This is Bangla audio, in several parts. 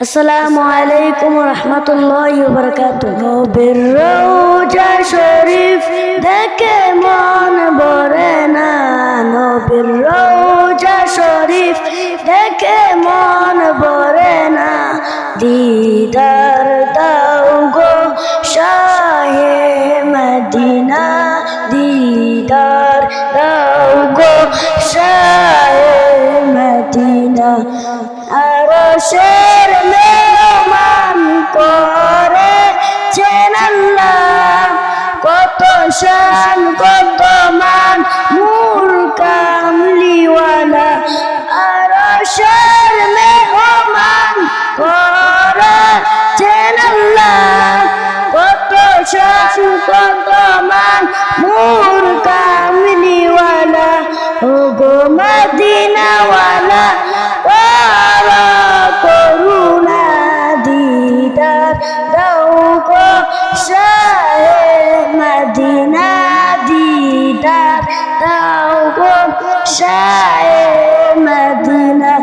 আসসালামু আলাইকুম রহমতুল্লাহ বরকাত নবীর রোজা শরীফ দেখে মন ভরে না নবীর রোজা শরীফ দেখে মন ভরে না দিদার দাও গো শাহে মদিনা দিদার আরশের মেহমান করে। চেনাল্লাহ কত শান, কত মান। মূল কামলিওয়ালা আরশের মেহমান করে। চেনাল্লাহ কত শান, কত মান। মূল কামলিওয়ালা দাও গো মদিনা দিদার দাও গো মদিনা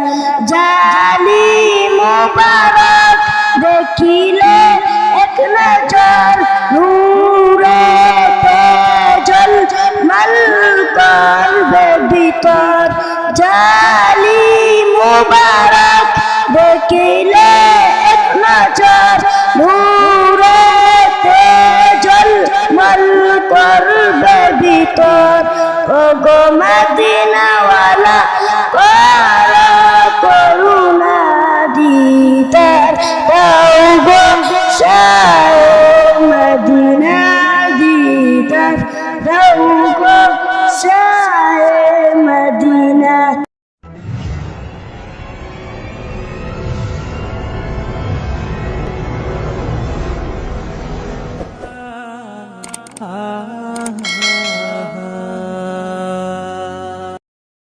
জালি মুবারক দেখিলে এক নজর নূরে তেজল মল করবে ভিতর জালি মুবারক দেখিলে ও গো মদিনাওয়ালা